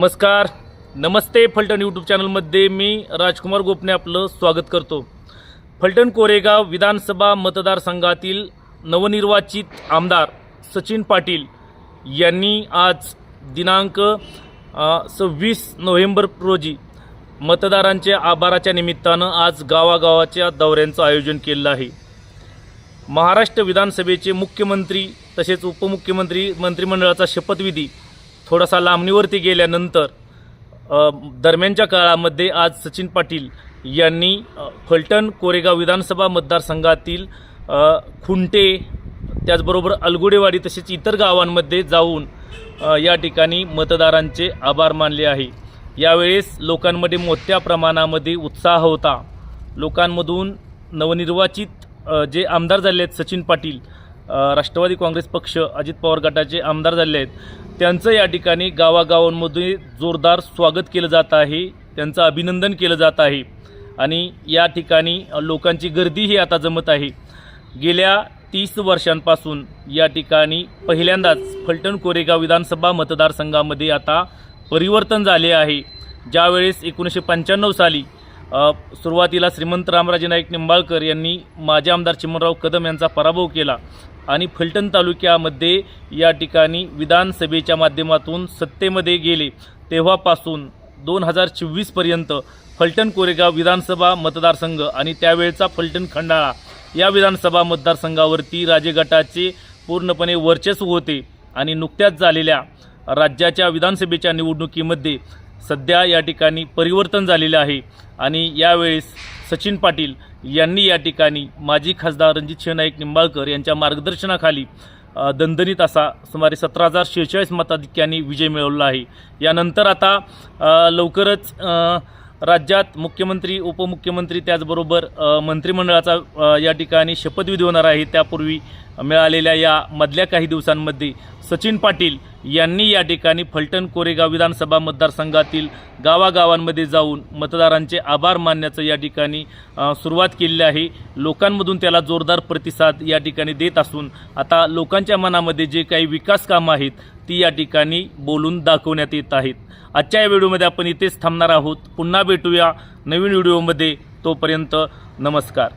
नमस्कार. नमस्ते फलटण यूट्यूब चॅनलमध्ये मी राजकुमार गोपने आपलं स्वागत करतो. फलटण कोरेगाव विधानसभा मतदारसंघातील नवनिर्वाचित आमदार सचिन पाटील यांनी आज दिनांक सव्वीस नोव्हेंबर रोजी मतदारांच्या आभाराच्या निमित्तानं आज गावागावाच्या दौऱ्यांचं आयोजन केलं आहे. महाराष्ट्र विधानसभेचे मुख्यमंत्री तसेच उपमुख्यमंत्री मंत्रिमंडळाचा शपथविधी थोडासा लांबणीवरती गेल्यानंतर दरम्यानच्या काळामध्ये आज सचिन पाटील यांनी फलटण कोरेगाव विधानसभा मतदारसंघातील खुंटे त्याचबरोबर अलगुडेवाडी तसेच इतर गावांमध्ये जाऊन या ठिकाणी मतदारांचे आभार मानले आहे. यावेळेस लोकांमध्ये मोठ्या प्रमाणामध्ये उत्साह होता. लोकांमधून नवनिर्वाचित जे आमदार झाले आहेत सचिन पाटील राष्ट्रवादी काँग्रेस पक्ष अजित पवार गटाचे आमदार झाले आहेत त्यांचं या ठिकाणी गावागावांमध्ये जोरदार स्वागत केलं जात आहे त्यांचं अभिनंदन केलं जात आहे. आणि या ठिकाणी लोकांची गर्दीही आता जमत आहे. गेल्या तीस वर्षांपासून या ठिकाणी पहिल्यांदाच फलटण कोरेगाव विधानसभा मतदारसंघामध्ये आता परिवर्तन झाले आहे. ज्यावेळेस एकोणीसशे पंच्याण्णव साली सुरुवातीला श्रीमंत रामराजे नाईक निंबाळकर यांनी माजी आमदार चिमणराव कदम यांचा पराभव केला आणि फलटण तालुक्यामध्ये या ठिकाणी विधानसभेच्या माध्यमातून सत्तेमध्ये गेले. तेव्हापासून दोन हजार चोवीसपर्यंत फलटण कोरेगाव विधानसभा मतदारसंघ आणि त्यावेळचा फलटण खंडाळा या विधानसभा मतदारसंघावरती राजे गटाचे पूर्णपणे वर्चस्व होते आणि नुकत्याच झालेल्या राज्याच्या विधानसभेच्या निवडणुकीमध्ये सध्या या ठिकाणी परिवर्तन झालेलं आहे. आणि यावेळेस सचिन पाटील यांनी या ठिकाणी माजी खासदार रणजित नाईक निंबाळकर यांच्या मार्गदर्शनाखाली दणदणीत असा सुमारे सतरा हजार शेहेचाळीस मताधिक्यांनी विजय मिळवला आहे. यानंतर आता लवकरच राज्यात मुख्यमंत्री उपमुख्यमंत्री त्याचबरोबर मंत्रिमंडळाचा या ठिकाणी शपथविधी होणार आहे. त्यापूर्वी मिळालेल्या या मधल्या काही दिवसांमध्ये सचिन पाटील यांनी या ठिकाणी फलटण कोरेगाव विधानसभा मतदारसंघातील गावागावांमध्ये जाऊन मतदारांचे आभार मानण्याचं या ठिकाणी सुरुवात केलेली आहे. लोकांमधून त्याला जोरदार प्रतिसाद या ठिकाणी देत असून आता लोकांच्या मनामध्ये जे काही विकास कामं आहेत ती या ठिकाणी बोलून दाखवण्यात येत आहेत. आजच्या या व्हिडिओमध्ये आपण इथेच थांबणार आहोत. पुन्हा भेटूया नवीन व्हिडिओमध्ये. तोपर्यंत नमस्कार.